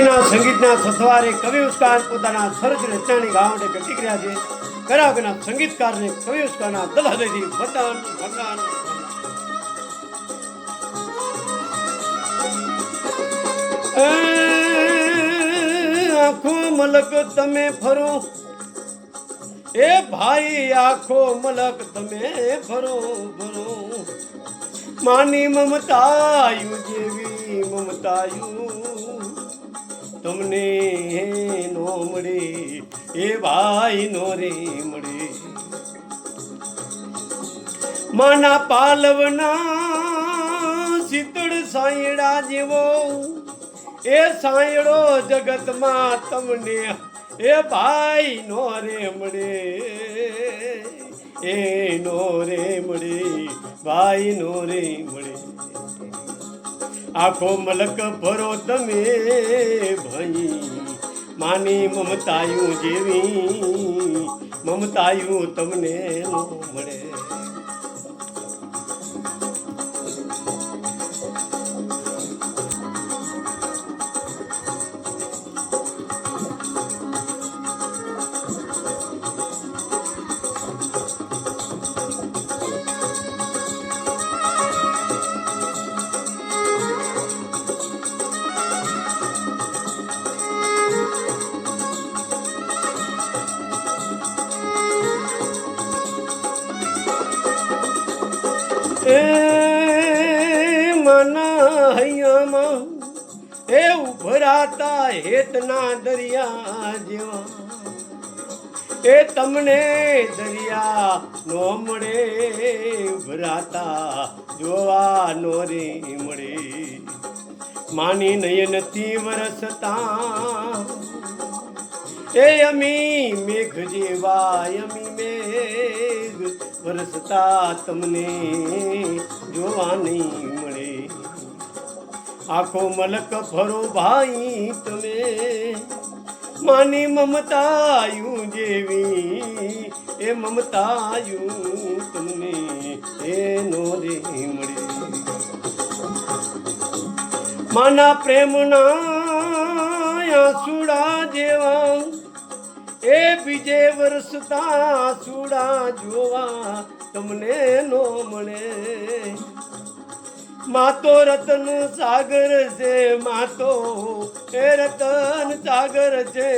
સંગીતના સથવારે કવિ ઉસ્કાન પોતાના સરસ રચનાની ગાવડે કર્યા છે. કરાવકના સંગીતકારને કવિ ઉસ્કારના દલહદેથી વતન ભગવાન આખો મલક તમે ફરો એ ભાઈ, આખો મલક તમે ફરો ફરો માની મમતાયુ જેવી મમતાયુ. તમને નો મળે એ ભાઈ નો રે મળે માના પાલવના શીતળ સાયડા જેવો એ સાયડો જગતમાં તમને એ ભાઈ નો રે મળે એ નો રે મળે ભાઈ નો રે મળે આખો મલક ભરો તમે ભાઈ. માની મમતાયું જેવી મમતાયું તમને મળે. એ મના હૈયામાં એ ઉભરાતા હેતના દરિયા જેવા. એ તમને દરિયા નો મળે, ઉભરાતા જોવા નો રે મળે. માની નયનથી વરસતા અમી મેઘ જેવા અમી મેઘ વરસતા તમને જોવા નહીં મળે. આખો મલક ફરો ભાઈ તમે. માની મમતાયું જેવી, એ મમતાયું તમને એનો રે મળે. માના પ્રેમના આંસુડા જેવા એ બીજે વરસતા સુડા જોવા તમને નો મળે. માતો રતન સાગર છે, માતો એ રતન સાગર છે.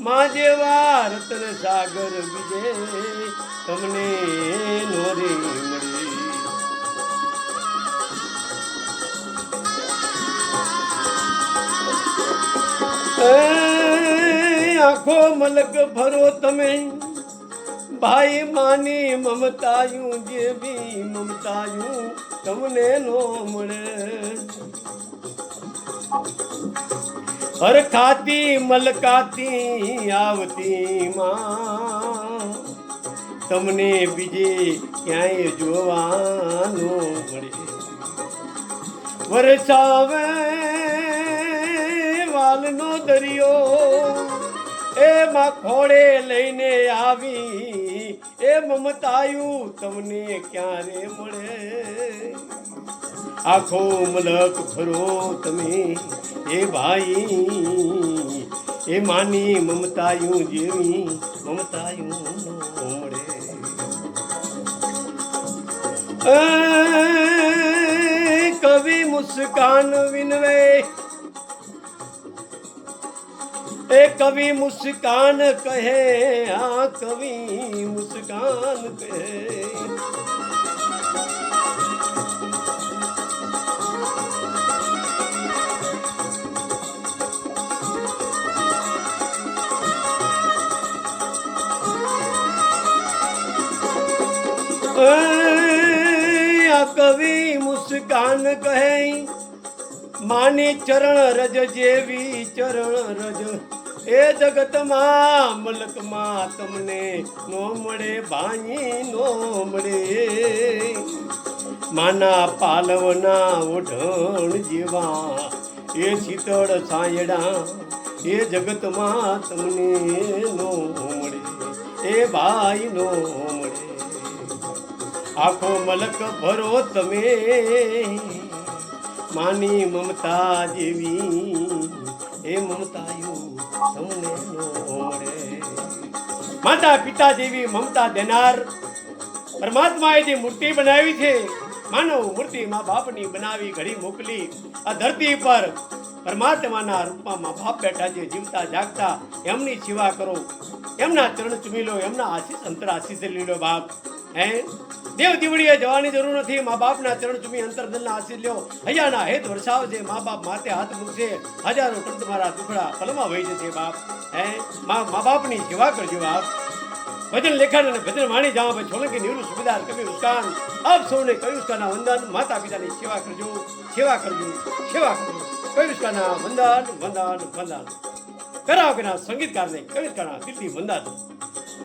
મા જેવા રતન સાગર બીજે તમને નોરી મળી. એ આખો મલક ભરો તમે. ભાઈ માની મમતાયું જેવી મમતાયું તમને નો મળે. હર ખાતી મલકાતી આવતી તમને બીજે ક્યાંય જોવાનું મળે. વરસાવે વાલનો દરિયો એ માં લઈને આવી. એ મમતાયું તમને ક્યારે મળે? આખો મલક ફરો તમે, એ ભાઈ. એ માની મમતાયું જેવી મમતાયું મળે. કવિ મુસ્કાન વિનવે એ કવિ મુસ્કાન કહે, આ કવિ મુસ્કાન કહે. કવિ મુસ્કાન કહે, માની ચરણ રજ જેવી ચરણ રજ. એ જગતમાં મલકમાં તમને નો મળે ભાઈ નો મળે. માના પાલવના ઓઢણ જેવા એ શીતળ સાયડા એ જગતમાં તમને નો મળે, એ ભાઈ નો મળે. આખો મલક ભરો તમે, માની મમતા જેવી માતા પિતા જેવી મમતા દેનાર પરમાત્માએ જે મૂર્તિ બનાવી છે, માનવ મૂર્તિ મા બાપની બનાવી ઘડી મોકલી, આ ધરતી પર પરમાત્માના રૂપમાં બાપ બેઠા છે, જીવતા જાગતા એમની સેવા કરો. એમના ચરણ ચૂમી લો, એમના આશીષ અંતર આશીષ લઈ લો બાપ હે? દેવ દીવડીએ જવાની જરૂર નથી. મા બાપના ચરણ ચૂમી અંતરદલના આશીર્ લ્યો. હૈયાના હેત વરસાવજે. મા બાપ માથે હાથ મૂકશે હજારો ટન મારા દુખડા પલમાં વહી જશે બાપ. હે? મા બાપની સેવા કરજો બાપ. ભજન લેખન અને ભજન વાણી જાઓ. ભાઈ સોલંકી નિવૃત્ત સુબેદાર કવિ ઉસ્કાન. આપ સૌને કવિ ઉસ્કાના વંદન. માતા પિતાની સેવા કરજો. સેવા કરજો. સેવા કરજો. કવિ ઉસ્કાના વંદન વંદન વંદન. કરાવકના સંગીતકારને કવિ ઉસ્કાના દિલથી વંદન.